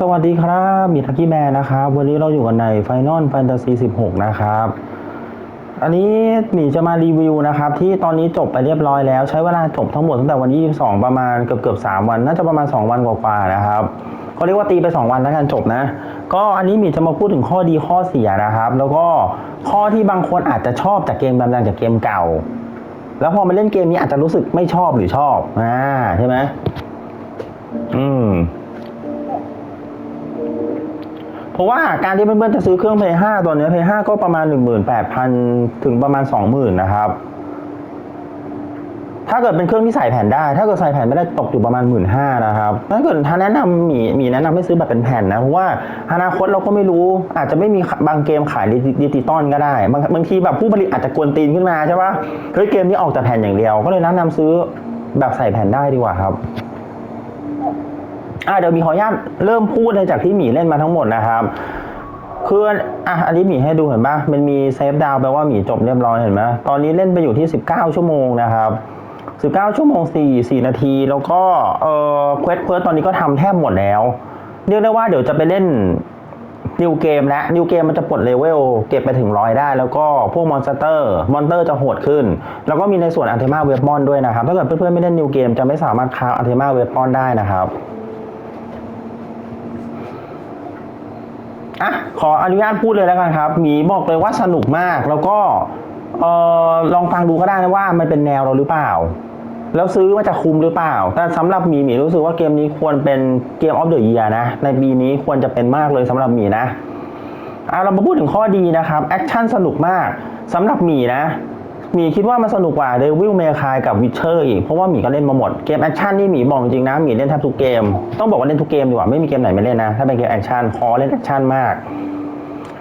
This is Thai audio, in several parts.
สวัสดีครับมีทักกี้แมนนะครับ วันนี้เราอยู่กันใน Final Fantasy 16 นะครับ อันนี้หมีจะมารีวิวนะครับ ที่ตอนนี้จบไปเรียบร้อยแล้ว ใช้เวลาจบทั้งหมดตั้งแต่วันที่22 ประมาณเกือบเกือบ3วัน น่าจะประมาณ 2 วันกว่าๆนะครับเขาเรียกว่าตีไป 2 วันแล้วกันจบนะ ก็อันนี้หมีจะมาพูดถึงข้อดีข้อเสียนะครับ แล้วก็ข้อที่บางคนอาจจะชอบจากเกมดังๆจากเกมเก่า แล้วพอมาเล่นเกมนี้อาจจะรู้สึกไม่ชอบหรือชอบอ่าใช่ไหมอืม เพราะว่าการที่เพื่อนๆจะซื้อเครื่อง Play 5ตัวเนี้ย Play 5ก็ประมาณ 18,000 ถึงประมาณ 20,000 นะครับ ถ้าเกิดเป็นเครื่องที่ใส่แผ่นได้ ถ้าเกิดใส่แผ่นไม่ได้ตกอยู่ประมาณ 1 5ื่นนะครับถ้าเกิดถ้าแนะนำมีมีแนะนำให้ซื้อแบบเป็นแผ่นนะ เพราะว่าอนาคตเราก็ไม่รู้ อาจจะไม่มีบางเกมขายดิจิดิจิตอลก็ได้ บางบางทีแบบผู้ผลิตอาจจะกวนตีนขึ้นมาใช่ปะเฮ้ยเกมนี้ออกแต่แผ่นอย่างเดียว ก็เลยแนะนำซื้อแบบใส่แผ่นได้ดีกว่าครับ อะเดี๋ยวมีขออนุญาตเริ่มพูดเลยจากที่หมีเล่นมาทั้งหมดนะครับคืออะอันนี้หมีให้ดูเห็นปะมันมีเซฟดาวแปลว่าหมีจบเรียบร้อยเห็นไหมตอนนี้เล่นไปอยู่ที่ 19 ชั่วโมงนะครับ19 ชั่วโมง 4 4 นาที แล้วก็เอ่อเควสเควสตอนนี้ก็ทำแทบหมดแล้ว เรียกได้ว่าเดี๋ยวจะไปเล่นนิวเกมแล้วนิวเกมมันจะปลดเลเวลเก็บไปถึงร้อยได้ แล้วก็พวกมอนสเตอร์มอนเตอร์จะโหดขึ้น แล้วก็มีในส่วนอันเทมาเวบอนด้วยนะครับ ถ้าเกิดเพื่อนๆไม่เล่นนิวเกมจะไม่สามารถคราอันเทมาเวบอนได้นะครับ อะขออนุญาตพูดเลยแล้วกันครับหมีบอกเลยว่าสนุกมากแล้วก็เออลองฟังดูก็ได้นะว่ามันเป็นแนวเราหรือเปล่า แล้วซื้อว่าจะคุ้มหรือเปล่า แต่สำหรับหมีหมีรู้สึกว่าเกมนี้ควรเป็นเกมออฟเดอะเยียนะ ในปีนี้ควรจะเป็นมากเลยสำหรับหมีนะอะเรามาพูดถึงข้อดีนะครับแอคชั่นสนุกมากสำหรับหมีนะ มีคิดว่ามันสนุกกว่าเดวิลเมคายกับวิ t เชอร์อีก เพราะว่าหมีก็เล่นมาหมด เกมแอคชั่นนี่หมีบอกจริงนะหมีเล่นแทบทุกเกม ต้องบอกว่าเล่นทุกเกมดีกว่าไม่มีเกมไหนไม่เล่นนะ ถ้าเป็นเกมแอคชั่นคอเล่นแอคชั่นมาก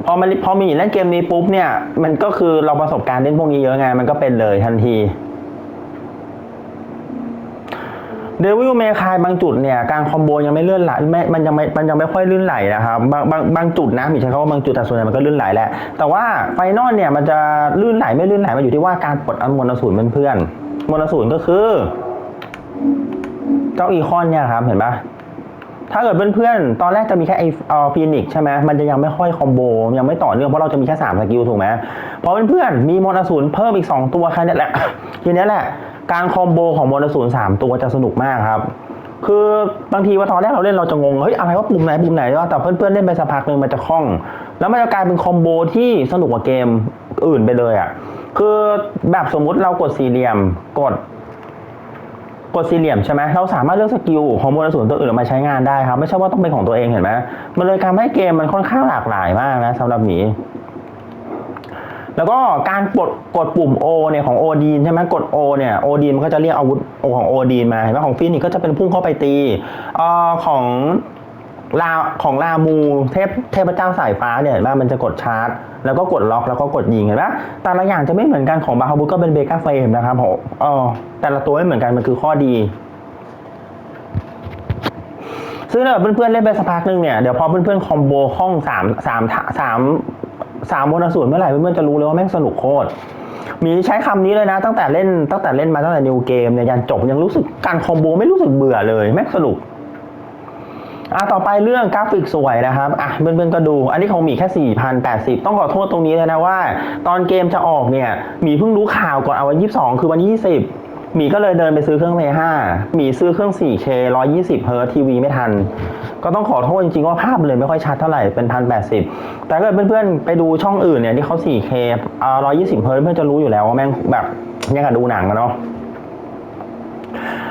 พอมันพอมีเล่นเกมนี้ปุ๊บเนี่ยมันก็คือเราประสบการณ์เล่นพวกนี้เยอะไงมันก็เป็นเลยทันที เดวิลเมคายบางจุดเนี่ยการคอมโบยังไม่เลื่อนไหลม,มันยังไม่มันยังไม่ค่อยลื่นไหลนะครับบางบางบางจุดนะมีใช้คำว่าบางจุดแต่ส่วนใหญ่มันก็ลื่นไหลแหละแต่ว่าไฟนอลเนี่ยมันจะลื่นไหลไม่ลื่นไหลมันอยู่ที่ว่าการปลดอนุมลสูรเพื่อนๆมลสูรก็คือ เจ้าอีคอนเนี่ยครับเห็นปะถ้าเกิดเพื่อนๆ ตอนแรกจะมีแค่ไอเออฟีนิกใช่ไหมมันจะยังไม่ค่อยคอมโบ ยังไม่ต่อเนื่องเพราะเราจะมีแค่3สกิลถูกไหมพอเพื่อนๆ มีมอนอสูรเพิ่มอีก 2 ตัวแค่นี้แหละ ทีนี้แหละ การคอมโบของมอนสูร3ตัวจะสนุกมากครับ คือบางทีว่าตอนแรกเราเล่นเราจะงง เฮ้ยอะไรว่าปุ่มไหนปุ่มไหนวะแต่เพื่อนๆเล่นไปสักพักหนึ่งมันจะคล่อง แล้วมันจะกลายเป็นคอมโบที่สนุกกว่าเกมอื่นไปเลยอะ คือแบบสมมุติเรากดสี่เหลี่ยมกดกดสี่เหลี่ยมใช่ไหมเราสามารถเลือกสกิลของมวลสูนตัวอื่นมาใช้งานได้ครับ ไม่ใช่ว่าต้องเป็นของตัวเองเห็นไหมมันเลยทำให้เกมมันค่อนข้างหลากหลายมากนะสำหรับหมี แล้วก็การกดกดปุ่ม O เนี่ยของโอดีนใช่ไหมกด O เนี่ยโอดีนมันก็จะเรียกอาวุธของโอดีนมาเห็นไหมของฟินิกก็จะเป็นพุ่งเข้าไปตีเอ่อของลาของลามูเทพเทพเจ้าสายฟ้าเนี่ยเห็นไหมมันจะกดชาร์จ แล้วก็กดล็อกแล้วก็กดยิงเห็นไหมแต่ละอย่างจะไม่เหมือนกันของบาฮาบุก็เป็นเบก้าเฟรมนะครับผมอ๋อแต่ละตัวไม่เหมือนกันมันคือข้อดีซึ่งถ้าเกิดเพื่อนๆเล่นไปสักพักหนึงเนี่ยเดี๋ยวพอเพื่อนๆคอมโบห้องสามสามสาม สามโมนาสูรเมื่อไหร่เพื่อนๆจะรู้เลยว่าแม่งสนุกโคตรมีใช้คำนี้เลยนะ ตั้งแต่เล่นตั้งแต่เล่นมาตั้งแต่นิวเกมเนี่ยยันจบยังรู้สึกการคอมโบไม่รู้สึกเบื่อเลยแม่งสนุกอะต่อไปเรื่องกราฟิกสวยนะครับอะเพื่อนๆก็ดู อันนี้ของมีแค่ 4,080 ต้องขอโทษตรงนี้เลยนะว่า ตอนเกมจะออกเนี่ย มีเพิ่งรู้ข่าวก่อนเอาวัน 22 คือวัน 20 หมีก็เลยเดินไปซื้อเครื่อง Play 5หมีซื้อเครื่อง 4K 120 h z ทีวีไม่ทัน ก็ต้องขอโทษจริงๆว่าภาพเลยไม่ค่อยชัดเท่าไหร่เป็น 1080 แต่ถ้าเกิดเพื่อนๆ ไปดูช่องอื่นเนี่ยที่เขา 4K อ่า120 h z เพื่อนจะรู้อยู่แล้วว่าแม่งแบบยังกับดูหนังอะเนาะ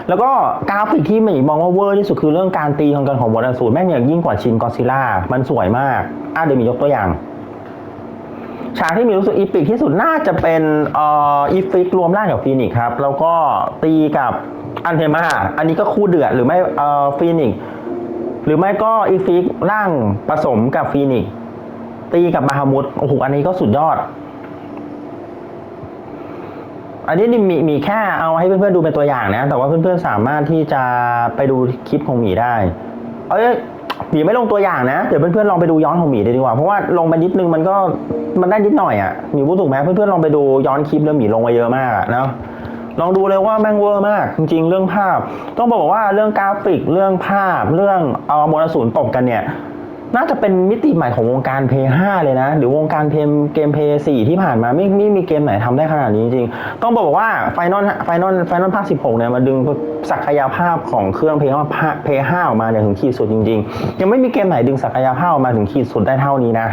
แล้วก็กราฟิกที่หมีมองว่าเวอร์ที่สุดคือเรื่องการตีของกันของวอร์สูตรแม่งอย่างยิ่งกว่าชินกอซิล่ามันสวยมากอะเดี๋ยวมียกตัวอย่าง ฉากที่มีรู้สึกอีปิกที่สุดน่าจะเป็นเอ่ออีฟิกรวมร่างกับฟีนิกซ์ครับ แล้วก็ตีกับอันเทมาอันนี้ก็คู่เดือดหรือไม่เอ่อฟีนิกซ์หรือไม่ก็อีฟิกร่างผสมกับฟีนิกซ์ตีกับบาฮามุดโอ้โหอันนี้ก็สุดยอด อันนี้มีมีแค่เอาให้เพื่อนๆดูเป็นตัวอย่างนะ แต่ว่าเพื่อนๆสามารถที่จะไปดูคลิปของหมีได้ เอ้ย หมีไม่ลงตัวอย่างนะ เดี๋ยวเพื่อนๆลองไปดูย้อนของหมีดีกว่า เพราะว่าลงไปนิดนึงมันก็มันได้นิดหน่อยอะ่ะหมีพูดถูกไหมเพื่อนๆลองไปดูย้อนคลิปเรื่องหมีลงมาเยอะมากเนาะลองดูเลยว่าแม่งเวอร์มาก จริงๆ เรื่องภาพ ต้องบอกว่าเรื่องกราฟิกเรื่องภาพเรื่องเอามรสูนตกกันเนี่ย น่าจะเป็นมิติใหม่ของวงการเพย์5เลยนะ หรือวงการเพย์เกมเพย์4ที่ผ่านมาไม่ไม่มีเกมไหนทำได้ขนาดนี้จริงๆ ต้องบอกว่าไฟนอลไฟนอลไฟนอลภาค 16 เนี่ยมาดึงศักยภาพของเครื่องเพย์เพย์5ออกมาเนี่ยถึงขีดสุดจริง ๆ ยังไม่มีเกมไหนดึงศักยภาพออกมาถึงขีดสุดได้เท่านี้นะ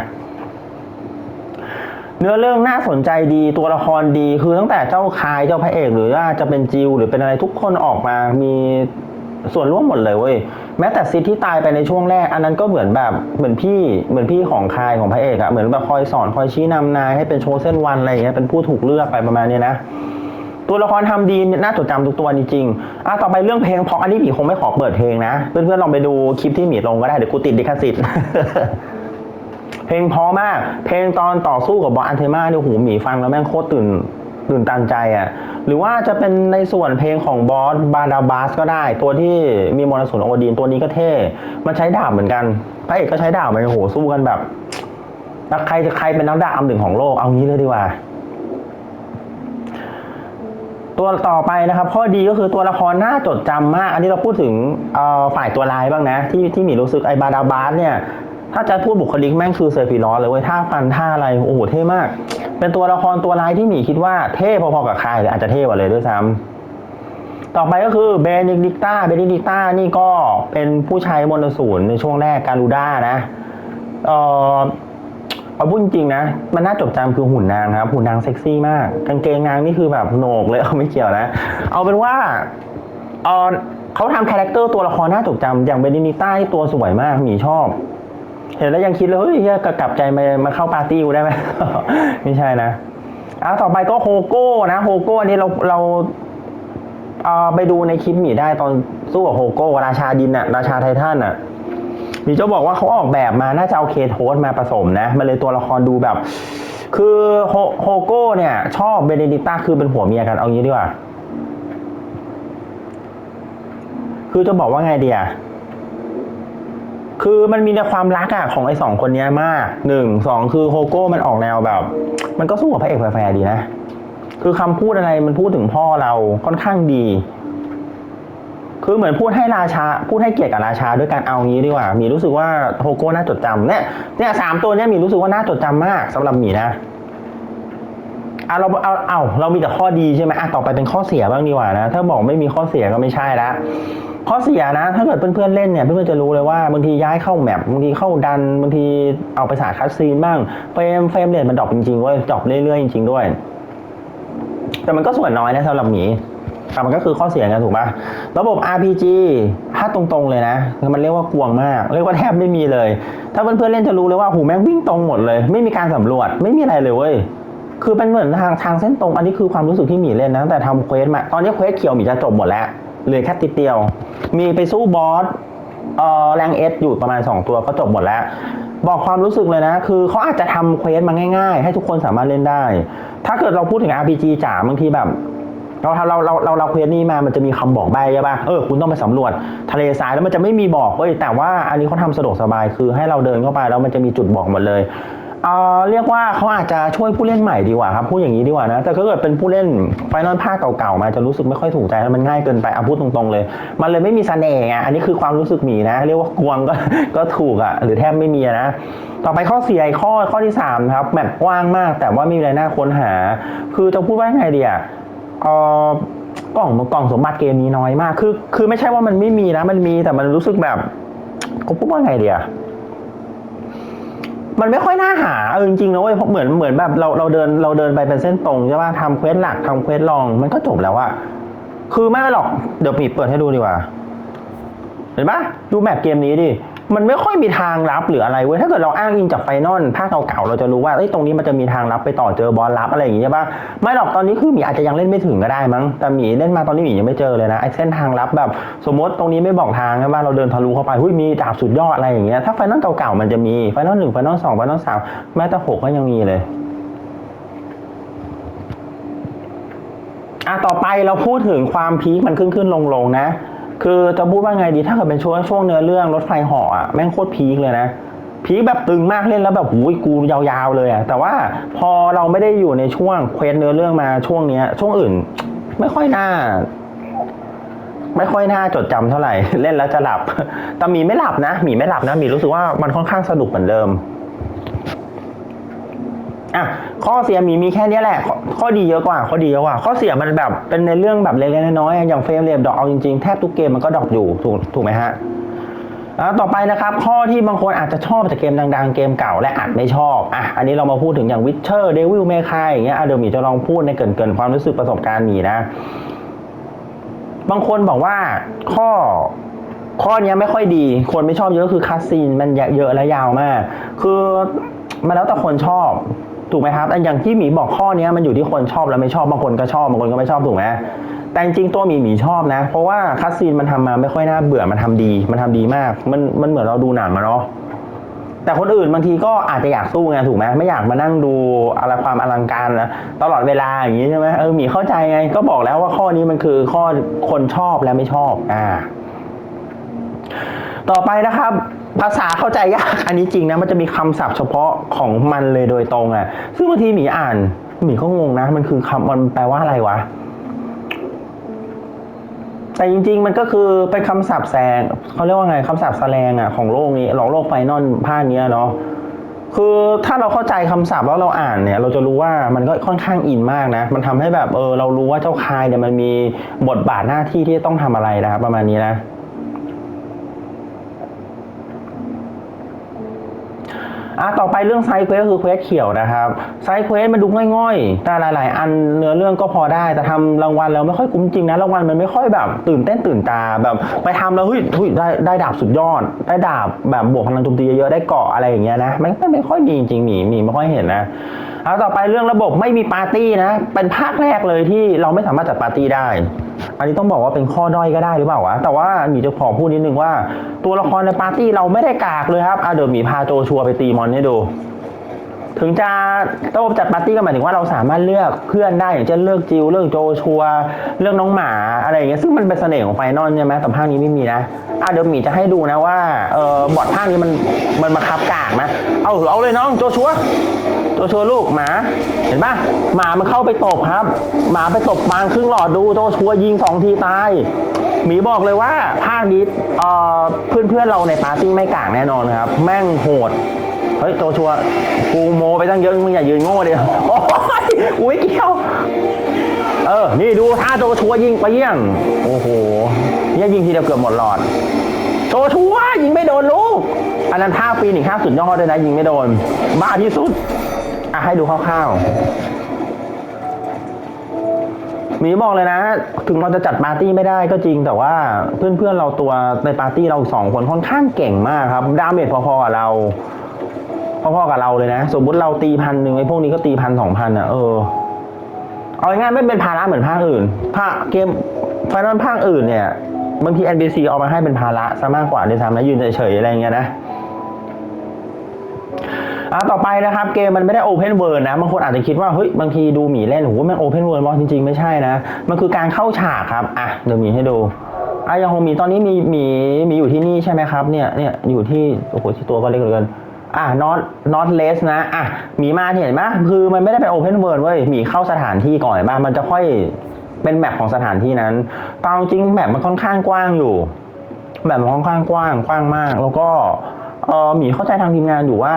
เนื้อเรื่องน่าสนใจดีตัวละครดีคือตั้งแต่เจ้าคายเจ้าพระเอก หรือว่าจะเป็นจิวหรือเป็นอะไรทุกคนออกมามีส่วนร่วมหมดเลยเว้ย แม้แต่ซิดที่ตายไปในช่วงแรก อันนั้นก็เหมือนแบบเหมือนพี่เหมือนพี่ของคายของพระเอกอะเหมือนแบบคอยสอนคอยชี้นำนายให้เป็นโชว์เส้นวันอะไรอย่างเงี้ยเป็นผู้ถูกเลือกไปประมาณเนี้ยนะ ตัวละครทำดีน่าจดจำทุกตัวจริงๆอะต่อไปเรื่องเพลงเพราะอันนี้หมีคงไม่ขอเปิดเพลงนะเพื่อนๆลองไปดูคลิปที่หมีลงก็ได้เดี๋ยวกูติดดิคสิทธิ์เพลงเพราะมาก เพลงตอนต่อสู้กับบอสอันเทมาเนี่ยหูหมีฟังแล้วแม่งโคตรตื่นตื่นตันใจอะ่ะ หรือว่าจะเป็นในส่วนเพลงของบอสบาดาบาสก็ได้ ตัวที่มีมรสุมโอดีนตัวนี้ก็เท่ มันใช้ดาบเหมือนกันพระเอกก็ใช้ดาบมันโอ้โหสู้กันแบบใครจะใครเป็นนักดาบอันหนึ่งของโลกเอางี้เลยดีกว่า ตัวต่อไปนะครับ ข้อดีก็คือตัวละครน่าจดจำมาก อันนี้เราพูดถึงฝ่ายตัวร้ายบ้างนะ ที่ที่หมีรู้สึกไอ้บาดาบาสเนี่ย ถ้าจะพูดบุคลิกแม่งคือเซฟิรอสเลยเว้ยท่าฟันท่าอะไรโอ้โหเท่มาก เป็นตัวละครตัวร้ายที่หมีคิดว่าเท่พอๆกับใครหรืออาจจะเท่กว่าเลยด้วยซ้ำต่อไปก็คือเบนิดิกต้าเบนิดิกต้านี่ก็เป็นผู้ใช้มนสูรในช่วงแรกการูด้านะเออเอาพูดจริงนะ มันน่าจดจำคือหุ่นนางครับ หุ่นนางเซ็กซี่มาก กางเกงนางนี่คือแบบโหนกเลยเอาไม่เกี่ยวนะ เอาเป็นว่าเออเขาทำคาแรคเตอร์ตัวละครน่าจดจำอย่างเบนิดิกต้าที่ตัวสวยมากหมีชอบ เห็นแล้วยังคิดเลยเฮ้ยกลับใจมามาเข้าปาร์ตี้กูได้ไหมไม่ใช่นะอะต่อไปก็โฮโก้นะโฮโก้อันนี้เราเราเอ่อไปดูในคลิปหมีได้ตอนสู้กับโฮโก้ราชาดินอะราชาไททันอะมีเจ้าบอกว่าเขาออกแบบมาน่าจะเอาเคทโทสมาผสมนะมันเลยตัวละครดูแบบ คือโฮโฮโก้เนี่ย ชอบเบเนดิต้าคือเป็นผัวเมียกันเอางี้ดีกว่า คือจะบอกว่าไงเดีย คือมันมีในความรักอะของไอ้สองคนเนี้ยมากหนึ่งสองคือโฮโก้มันออกแนวแบบ มันก็สู้กับพระเอกแฟร์ดีนะ คือคำพูดอะไรมันพูดถึงพ่อเราค่อนข้างดี คือเหมือนพูดให้ราชา พูดให้เกียรติกับราชาด้วยการเอางี้ดีกว่า มีรู้สึกว่าโฮโก้น่าจดจำเนี่ยเนี่ยสามตัวเนี้ยมีรู้สึกว่าน่าจดจำมากสำหรับหมีนะอะเราเอาเอาเรามีแต่ข้อดีใช่ไหมอะต่อไปเป็นข้อเสียบ้างดีกว่านะ ถ้าบอกไม่มีข้อเสียก็ไม่ใช่ละ ข้อเสียนะ ถ้าเกิดเพื่อนๆเล่นเนี่ยเพื่อนๆจะรู้เลยว่าบางทีย้ายเข้าแมปบางทีเข้าดันบางทีเอาไปสาคัสซีนบ้างเฟรมเฟรมเรทมันดรอปจริงๆเว้ยดรอปเรื่อยๆจริงๆด้วย แต่มันก็ส่วนน้อยนะสำหรับหมีแต่มันก็คือข้อเสียไงถูกปะระบบ RPG ถ้าตรงๆเลยนะ มันเรียกว่ากวงมาก เรียกว่าแทบไม่มีเลย ถ้าเพื่อนๆเล่นจะรู้เลยว่าหูแม่งวิ่งตรงหมดเลย ไม่มีการสำรวจไม่มีอะไรเลยเว้ยคือเป็นเหมือนทางทางเส้นตรงอันนี้คือความรู้สึกที่หมีเล่นนะตั้งแต่ทำเควสมาตอนนี้เควสเขียวหมีจะจบหมดแล้ว เหลือแค่ติดเดียว มีไปสู้บอสเอ่อแรงเอสอยู่ประมาณ 2 ตัวก็จบหมดแล้ว บอกความรู้สึกเลยนะ คือเขาอาจจะทำเควสมาง่าย ๆ ให้ทุกคนสามารถเล่นได้ ถ้าเกิดเราพูดถึง RPG จ๋าบางทีแบบเราเราเราเราเราเควสนี้มา มันจะมีคำบอกใบใช่ปะเออ คุณต้องไปสำรวจทะเลทรายแล้วมันจะไม่มีบอกเว้ย แต่ว่าอันนี้เขาทำสะดวกสบาย คือให้เราเดินเข้าไปแล้วมันจะมีจุดบอกหมดเลย เอ่อเรียกว่าเขาอาจจะช่วยผู้เล่นใหม่ดีกว่าครับพูดอย่างนี้ดีกว่านะ แต่ถ้าเกิดเป็นผู้เล่นไฟนอลภาคเก่าๆมาจะรู้สึกไม่ค่อยถูกใจมันง่ายเกินไปเอาพูดตรงๆเลย มันเลยไม่มีเสน่ห์ไงอันนี้คือความรู้สึกหมีนะ เรียกว่ากวงก็ก็ถูกอะหรือแทบไม่มีนะต่อไปข้อเสียข้อข้อที่สามครับแมปกว้างมาก แต่ว่าไม่มีอะไรน่าค้นหา คือจะพูดว่าไงดีอะเอ่อกล่องกล่องสมบัติเกมนี้น้อยมากคือคือไม่ใช่ว่ามันไม่มีนะมันมีแต่มันรู้สึกแบบก็พูดว่าไงดีอะ มันไม่ค่อยน่าหาเออจริงๆนะเว้ยเพราะเหมือนเหมือนแบบเราเราเดินเราเดินไปเป็นเส้นตรงใช่ป่ะทำเควสหลักทำเควสรอง มันก็จบแล้วอะคือไม่หรอกเดี๋ยวปีเปิดให้ดูดีกว่า เห็นปะดูแมปเกมนี้ดิ มันไม่ค่อยมีทางลับหรืออะไรเว้ยถ้าเกิดเราอ้างอิงจากไฟนอลภาคเก่าๆเราจะรู้ว่าเอ้ยตรงนี้มันจะมีทางลับไปต่อเจอบอสลับอะไรอย่างงี้ใช่ปะไม่หรอกตอนนี้คือหมีอาจจะยังเล่นไม่ถึงก็ได้มั้งแต่หมีเล่นมาตอนนี้หมียังไม่เจอเลยนะไอ้เส้นทางลับแบบ สมมติตรงนี้ไม่บอกทางใช่ปะเราเดินทะลุเข้าไปหุ้ยมีดาบสุดยอดอะไรอย่างเงี้ยถ้าไฟนอลเก่าๆมันจะมีไฟนอลหนึ่งไฟนอลสองไฟนอลสามแม้แต่หกก็ยังมีเลยอะต่อไปเราพูดถึงความพีคมันขึ้นขึ้นลงลงนะ คือจะพูดว่าไงดีถ้าเกิดเป็นช่วงช่วงเนื้อเรื่องรถไฟหาะอะแม่งโคตรพีคเลยนะพีคแบบตึงมากเล่นแล้วแบบหูยกูยาวๆเลยอะแต่ว่าพอเราไม่ได้อยู่ในช่วงเควสเนื้อเรื่องมาช่วงเนี้ย ช่วงอื่น ไม่ค่อยน่า ไม่ค่อยน่าจดจำเท่าไหร่เล่นแล้วจะหลับแต่หมีไม่หลับนะหมีไม่หลับนะหมีรู้สึกว่ามันค่อนข้างสนุกเหมือนเดิมอะ ข้อเสียมีมีแค่เนี้ยแหละข้อข้อดีเยอะกว่า ข้อดีเยอะกว่า ข้อเสียมันแบบเป็นในเรื่องแบบเล็กๆน้อยๆอย่างเฟรมเรทดรอปเอาจริงๆ แทบทุกเกมมันก็ดรอปอยู่ถูกถูกไหมฮะอะต่อไปนะครับ ข้อที่บางคนอาจจะชอบจากเกมดังๆ เกมเก่าและอาจไม่ชอบอะอันนี้เรามาพูดถึงอย่าง Witcher Devil May Cry อย่างเงี้ยเดี๋ยวหมีจะลองพูดในเกรินๆความรู้สึกประสบการณ์มีนะ บางคนบอกว่าข้อข้อนี้ไม่ค่อยดี คนไม่ชอบเยอะคือคัสซีนมันเยอะและยาวมาก คือมันแล้วแต่คนชอบ ถูกไหมครับอันอย่างที่หมีบอกข้อนี้มันอยู่ที่คนชอบและไม่ชอบบางคนก็ชอบบางคนก็ไม่ชอบถูกไหมแต่จริงตัวหมีหมีชอบนะ เพราะว่าคัสซีนมันทำมาไม่ค่อยน่าเบื่อมันทำดี มันทำดีมาก มันมันเหมือนเราดูหนังอะเนาะแต่คนอื่นบางทีก็อาจจะอยากสู้ไงถูกไหมไม่อยากมานั่งดูอะไรความอลังการนะตลอดเวลาอย่างนี้ใช่ไหมเออหมีเข้าใจไงก็บอกแล้วว่าข้อนี้มันคือข้อคนชอบและไม่ชอบอ่าต่อไปนะครับ ภาษาเข้าใจยาก อันนี้จริงนะ มันจะมีคำศัพท์เฉพาะของมันเลยโดยตรงอะ่ะ ซึ่งบางทีหมีอ่านหมีก็งงนะ มันคือคำมันแปลว่าอะไรวะ แต่จริง ๆ มันก็คือเป็นคำศัพท์แซงเขาเรียกว่าไงคำศัพท์แสลงอะของโลกนี้ของโลกไฟนอลภาคนี้เนาะคือถ้าเราเข้าใจคำศัพท์แล้วเราอ่านเนี่ย เราจะรู้ว่ามันก็ค่อนข้างอินมากนะ มันทำให้แบบเออเรารู้ว่าเจ้าคายเนี่ยมันมีบทบาทหน้าที่ที่ต้องทำอะไรนะครับประมาณนี้นะ อะต่อไปเรื่องไซเควสก็คือเควสเขียวนะครับไซเควสมันดูง่อยๆ แต่หลาย ๆ อันเนื้อเรื่องก็พอได้ แต่ทำรางวัลแล้วไม่ค่อยคุ้มจริงนะรางวัลมันไม่ค่อยแบบตื่นเต้นตื่นตาแบบไปทำแล้วเฮ้ยเฮ้ยได้ได้ดาบสุดยอด ได้ดาบแบบบวกพลังโจมตีเยอะๆได้เกาะอะไรอย่างเงี้ยนะมันมันไม่ค่อยมีจริงๆหมีหมีไม่ค่อยเห็นนะ เอาต่อไปเรื่องระบบไม่มีปาร์ตี้นะ เป็นภาคแรกเลยที่เราไม่สามารถจัดปาร์ตี้ได้ อันนี้ต้องบอกว่าเป็นข้อด้อยก็ได้หรือเปล่าวะ แต่ว่าหมีจะขอพูดนิดนึงว่า ตัวละครในปาร์ตี้เราไม่ได้กากเลยครับอะเดี๋ยวหมีพาโจชัวไปตีมอนให้ดูถึงจะโต้จัดปาร์ตี้ก็หมายถึงว่าเราสามารถเลือกเพื่อนได้อย่างเช่นเลือกจิวเลือกโจชัว เลือกน้องหมาอะไรอย่างเงี้ยซึ่งมันเป็นเสน่ห์ของไฟนอลใช่ไหมแต่ภาคนี้ไม่มีนะอะเดี๋ยวหมีจะให้ดูนะว่าเออบอร์ดภาคนี้มันมันมาคับกากนะเอาเอาเลยน้องโจชัว โจชัวลูกหมา เห็นปะหมามันเข้าไปตบครับ หมาไปตบปางครึ่งหลอดดูโจชัวยิงสองทีตายหมีบอกเลยว่าภาคนี้เพื่อนเพื่อนๆเราในปาร์ตี้ไม่กากแน่นอนครับ แม่งโหดเฮ้ยโจชัวกูโมไปตั้งเยอะมึงอย่ายืนโง่เดียวโอ้ยอุ้ยเกี่ยวเออ นี่ดูท่าโจชัวยิงไปเยี่ยง โอ้โหเนี่ยยิงทีเดียวเกือบหมดหลอดโจชัวยิงไม่โดนลูก อันนั้นท่าปีนอีกท่าสุดยอดด้วยนะยิงไม่โดน บ้าที่สุด ให้ดูคร่าวๆ มีบอกเลยนะ ถึงเราจะจัดปาร์ตี้ไม่ได้ก็จริง แต่ว่าเพื่อนๆเราตัวในปาร์ตี้เราสองคนค่อนข้างเก่งมากครับ ดาเมจพอๆกับเรา พอๆกับเราเลยนะ สมมติเราตีพันหนึ่งไอ้พวกนี้ก็ตีพันสองพันอะเออ เอาง่ายๆไม่เป็นภาระเหมือนภาคอื่น ภาคเกมฟนอลภาคอื่นเนี่ยบางที NPC เอามาให้เป็นภาระซะมากกว่าด้วยซ้ำนะยืนเฉยๆอะไรเงี้ยนะ อะต่อไปนะครับเกมมันไม่ได้โอเพนเวิร์นะบางคนอาจจะคิดว่าเฮ้ยบางทีดูหมีเล่นโหม่งโอเพนเวิร์มอจริงๆ ไม่ใช่นะ มันคือการเข้าฉากครับอะเดี๋ยวหมีให้ดูอะอย่างของหมีตอนนี้มีหมีมีอยู่ที่นี่ใช่ไหมครับเนี่ยเนี่ยอยู่ที่โอ้โหที่ตัวก็เล็กเหลือเกินอะ not not less นะ อะหมีมาเห็นไหมคือมันไม่ได้เป็นโอเพนเวิร์เว้ยหมีเข้าสถานที่ก่อนเห็นปะมันจะค่อยเป็นแมปของสถานที่นั้นตามจริงแมปมันค่อนข้างกว้างอยู่แบบมันค่อนข้างกว้าง กว้างมาก แล้วก็ เออหมีเข้าใจทางทีมงานอยู่ว่า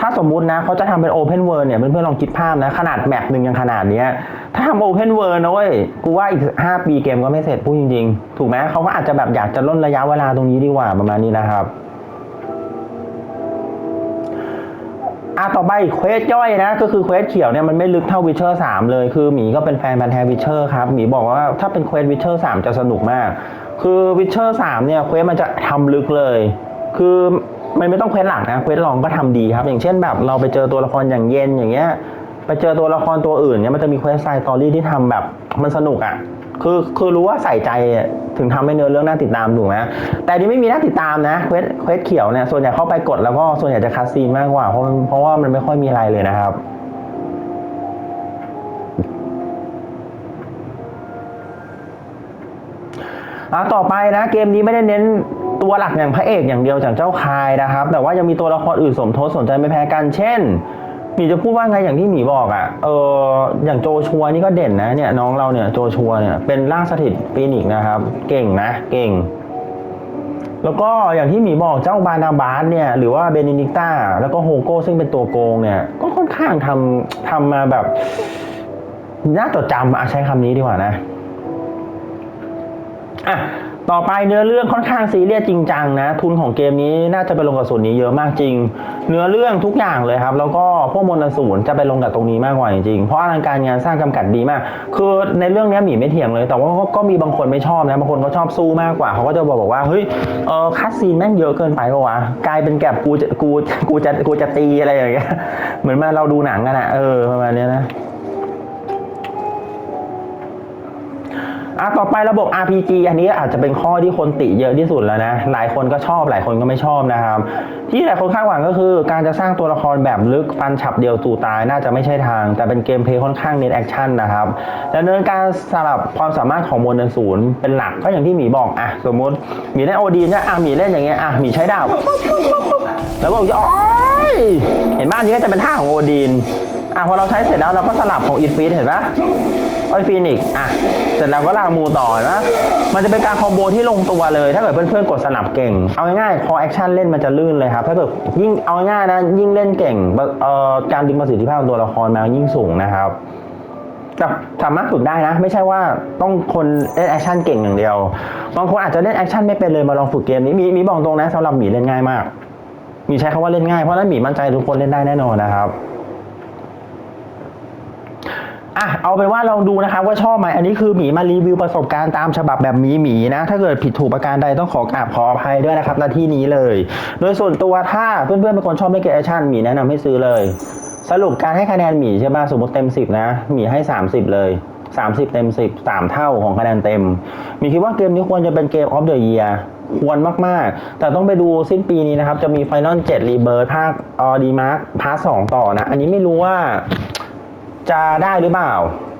ถ้าสมมุตินะเขาจะทำเป็นโอเพนเวิร์เนี่ยเพื่อนๆลองคิดภาพนะ ขนาดแมปหนึ่งยังขนาดเนี้ย ถ้าทำโอเพนเวิร์นะเว้ย กูว่าอีกห้าปีเกมก็ไม่เสร็จพูดจริงๆ ถูกไหมเขาก็อาจจะแบบอยากจะล่นระยะเวลาตรงนี้ดีกว่าประมาณนี้นะครับอะต่อไปเควสย่อยนะ ก็คือเควสเขียวเนี่ยมันไม่ลึกเท่าวิเชอร์สามเลย คือหมีก็เป็นแฟนพันธ์แท้วิเชอร์ครับหมีบอกว่าถ้าเป็นเควสวิเชอร์สามจะสนุกมาก คือวิเชอร์สามเนี่ยเควสมันจะทำลึกเลย คือ มันไม่ต้องเควสหลักนะเควสรองก็ทำดีครับ อย่างเช่นแบบเราไปเจอตัวละครอย่างเย็นอย่างเงี้ยไปเจอตัวละครตัวอื่นเนี่ยมันจะมีเควสไซต์ตอรี่ที่ทำแบบมันสนุกอะ่ะคือคือรู้ว่าใส่ใจถึงทำให้เนื้อเรื่องน่าติดตามถูกไหมแต่นี่ไม่มีน่าติดตามนะเควสเควสเขียวเนี่ยส่วนใหญ่เข้าไปกดแล้วก็ส่วนใหญ่จะคัดซีนมากกว่าเพราะมันเพราะว่ามันไม่ค่อยมีอะไรเลยนะครับ อะต่อไปนะเกมนี้ไม่ได้เน้นตัวหลักอย่างพระเอกอย่างเดียวจากเจ้าคายนะครับ แต่ว่ายังมีตัวละครอื่นสมทบสนใจไม่แพ้กัน เช่นหมีจะพูดว่าไงอย่างที่หมีบอกอะ่ะ เอออย่างโจชัวนี่ก็เด่นนะเนี่ยน้องเราเนี่ยโจชัวเนี่ยเป็นร่างสถิตปีนิกนะครับ เก่งนะ เก่ง แล้วก็อย่างที่หมีบอกเจ้าบานาบาสเนี่ยหรือว่าเบนินิกต้าแล้วก็โฮโก้ซึ่งเป็นตัวโกงเนี่ย ก็ค่อนข้างทำทำมาแบบน่าจดจำอะใช้คำนี้ดีกว่านะ อะต่อไปเนื้อเรื่องค่อนข้างซีเรียสจริงจังนะ ทุนของเกมนี้น่าจะไปลงกับส่วนนี้เยอะมากจริง เนื้อเรื่องทุกอย่างเลยครับ แล้วก็พวกมนต์สูรจะไปลงกับตรงนี้มากกว่าจริงเพราะอลังการงานสร้างจำกัดดีมาก คือในเรื่องนี้หมีไม่เถียงเลย แต่ว่าก็ก็มีบางคนไม่ชอบนะบางคนเขาชอบสู้มากกว่าเขาก็จะบอกบอกว่าเฮ้ยเออคัสซีนแม่งเยอะเกินไปปะวะกลายเป็นแกบกูจะกูกูจะกูจะตีอะไรอย่างเงี้ยเหมือนมาเราดูหนังกันอะเออประมาณนี้นะ อะต่อไประบบ RPG อันนี้อาจจะเป็นข้อที่คนติเยอะที่สุดแล้วนะ หลายคนก็ชอบหลายคนก็ไม่ชอบนะครับ ที่หลายคนคาดหวังก็คือ การจะสร้างตัวละครแบบลึกฟันฉับเดียวสู่ตายน่าจะไม่ใช่ทาง แต่เป็นเกมเพลย์ค่อนข้างเน้นแอคชั่นนะครับดำเนินการสลับความสามารถของมวลเดินศูนย์เป็นหลักก็อย่างที่หมีบอกอะสมมุติหมีเล่นโอดีนเนี่ยอะหมีเล่นอย่างเงี้ยอะหมีใช้ดาบแล้วก็บอกจะอ๋อยเห็นบ้านนี้ก็จะเป็นท่าของโอดีน อะพอเราใช้เสร็จแล้วเราก็สลับของอินฟินเห็นปะไอฟีนิกอะ เสร็จแล้วก็ลามูต่อนะมันจะเป็นการคอมโบที่ลงตัวเลย ถ้าเกิดเพื่อนๆกดสนับเก่ง เอาง่ายๆพอแอคชั่นเล่นมันจะลื่นเลยครับ ถ้าเกิดยิ่งเอาง่ายนะ ยิ่งเล่นเก่งเอ่อการดึงประสิทธิภาพของตัวละครมายิ่งสูงนะครับแต่สามารถฝึกได้นะ ไม่ใช่ว่าต้องคนเล่นแอคชั่นเก่งอย่างเดียว บางคนอาจจะเล่นแอคชั่นไม่เป็นเลยมาลองฝึกเกมนี้ มีมีบอกตรงนะสำหรับหมีเล่นง่ายมาก มีใช้คำว่าเล่นง่าย เพราะฉะนั้นหมีมั่นใจทุกคนเล่นได้แน่นอนนะครับ อะเอาเป็นว่าลองดูนะครับว่าชอบไหมอันนี้คือหมีมารีวิวประสบการณ์ตามฉบับแบบหมีหมีนะ ถ้าเกิดผิดถูกประการใดต้องขอกราบขออภัยด้วยนะครับหน้าที่นี้เลย โดยส่วนตัวถ้าเพื่อนๆเป็นคนชอบเล่นเกมแอคชั่นหมีแนะนำให้ซื้อเลย สรุปการให้คะแนนหมีใช่ป่ะสมมติเต็ม 10 นะหมีให้ 30 เลย30 เต็ม 10 3 เท่าของคะแนนเต็มหมีคิดว่าเกมนี้ควรจะเป็นเกมออฟเดอะเยียควรมาก ๆ แต่ต้องไปดูสิ้นปีนี้นะครับ จะมี Final 7 Rebirth ภาคออดีมาร์คพาร์ท2ต่อนะ อันนี้ไม่รู้ว่า จะได้หรือเปล่า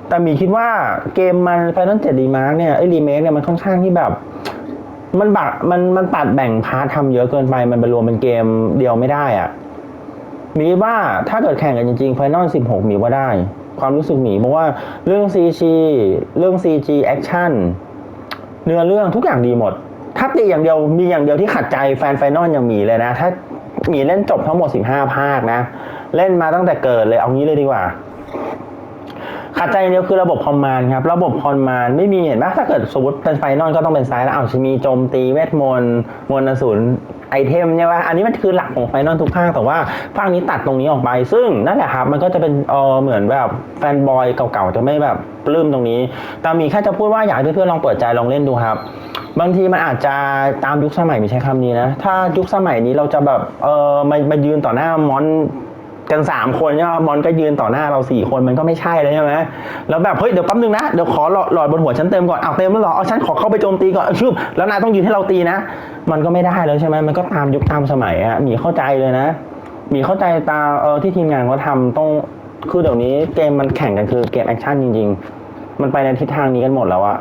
แต่หมีคิดว่าเกมมัน Final 7 Remark เนี่ยไอ้รีเมคเนี่ยมันค่อนข้างที่แบบ มันบักมันมันตัดแบ่งพาร์ททำเยอะเกินไป มันไปรวมเป็นเกมเดียวไม่ได้อะหมีว่าถ้าเกิดแข่งกันจริงๆ Final 16หมีว่าได้ ความรู้สึกหมีเพราะว่าเรื่อง CG เรื่อง CG Action เนื้อเรื่องทุกอย่างดีหมด ถ้าตีอย่างเดียวมีอย่างเดียวที่ขัดใจแฟนไฟนอลอย่างหมีเลยนะ ถ้าหมีเล่นจบทั้งหมด 15 ภาคนะ เล่นมาตั้งแต่เกิดเลยเอางี้เลยดีกว่า ขัดใจอย่างเดียวคือระบบคอมมานด์ครับ ระบบคอมมานด์ไม่มีเห็นไหมถ้าเกิดสมมติเป็นไฟนอลก็ต้องเป็นซ้ายแล้วเอาจะมีโจมตีเวทมนต์มวลอสูรไอเทมใช่ไหมอันนี้มันคือหลักของไฟนอลทุกภาคแต่ว่าภาคนี้ตัดตรงนี้ออกไป ซึ่งนั่นแหละครับ มันก็จะเป็นเออเหมือนแบบแฟนบอยเก่าๆ จะไม่แบบปลื้มตรงนี้ แต่มีแค่จะพูดว่าอยากให้เพื่อนๆลองเปิดใจลองเล่นดูครับ บางทีมันอาจจะตามยุคสมัยไม่ใช้คำนี้นะ ถ้ายุคสมัยนี้เราจะแบบเออมามายืนต่อหน้ามอน กันสามคนเนี่ยมอนก็ยืนต่อหน้าเราสี่คนมันก็ไม่ใช่เลยใช่ไหมแล้วแบบเฮ้ยเดี๋ยวแป๊บนึงนะเดี๋ยวขอหลอดหลอดบนหัวฉันเต็มก่อนเอาเต็มแล้วหรอเอาฉันขอเข้าไปโจมตีก่อนชุบแล้วนายต้องยืนให้เราตีนะ มันก็ไม่ได้แล้วใช่ไหมมันก็ตามยุคตามสมัยอะมีเข้าใจเลยนะมีเข้าใจตาเออที่ทีมงานเขาทำต้องคือเดี๋ยวนี้เกมมันแข่งกันคือเกมแอคชั่นจริง ๆ มันไปในทิศทางนี้กันหมดแล้วอะ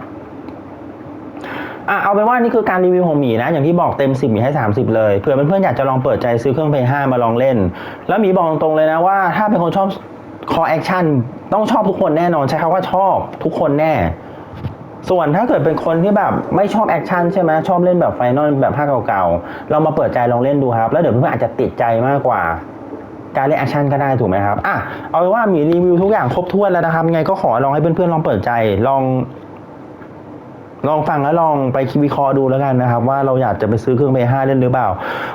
อะเอาเป็นว่านี่คือการรีวิวของหมีนะ อย่างที่บอกเต็ม 10หมีให้ 30 เลยเผื่อเพื่อนๆอยากจะลองเปิดใจซื้อเครื่อง Play 5มาลองเล่น แล้วหมีบอกตรงๆเลยนะว่าถ้าเป็นคนชอบคอแอคชั่นต้องชอบทุกคนแน่นอนใช้คำว่าชอบทุกคนแน่ ส่วนถ้าเกิดเป็นคนที่แบบไม่ชอบแอคชั่นใช่ไหมชอบเล่นแบบไฟนอลแบบภาคเก่าๆ เรามาเปิดใจลองเล่นดูครับ แล้วเดี๋ยวเพื่อนๆอาจจะติดใจมากกว่าการเล่นแอคชั่นก็ได้ถูกไหมครับ อะ เอาเป็นว่ามีรีวิวทุกอย่างครบถ้วนแล้วนะครับยังไงก็ขอลองให้เพื่อนๆลองเปิดใจ ลอง ลองฟังแล้วลองไปคิดวิเคราะห์ดูแล้วกันนะครับ ว่าเราอยากจะไปซื้อเครื่อง p 5เล่นหรือเปล่า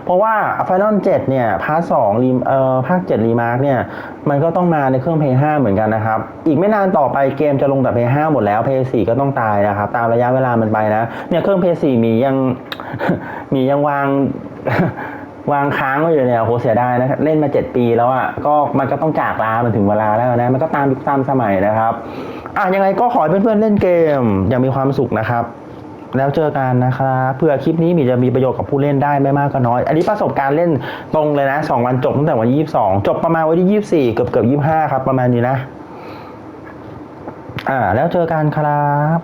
เพราะว่า Final 7เนี่ยพาร์ท2รีเอ่อภาค7รีมาร์กเนี่ยมันก็ต้องมาในเครื่อง p 5เหมือนกันนะครับ อีกไม่นานต่อไปเกมจะลงแต่ p 5หมดแล้ว p 4ก็ต้องตายนะครับ ตามระยะเวลามันไปนะเนี่ยเครื่อง p 4มียังมียังวาง วางค้างไว้อยู่เนี่ยโหเสียดายนะเล่นมา7ปีแล้วอะ่ะก็มันก็ต้องจากลามันถึงเวลาแล้วนะ มันก็ตามยุคตามสมัยนะครับอะยังไงก็ขอให้เพื่อนๆเล่นเกมอย่างมีความสุขนะครับ แล้วเจอกันนะครับเผื่อคลิปนี้มีจะมีประโยชน์กับผู้เล่นได้ไม่มากก็น้อย อันนี้ประสบการณ์เล่นตรงเลยนะสองวันจบตั้งแต่วันที่ยี่สิบสองจบประมาณวันที่ยี่สิบสี่เกือบเกือบยี่สิบห้าครับ ประมาณนี้นะ อ่า แล้วเจอกันครับ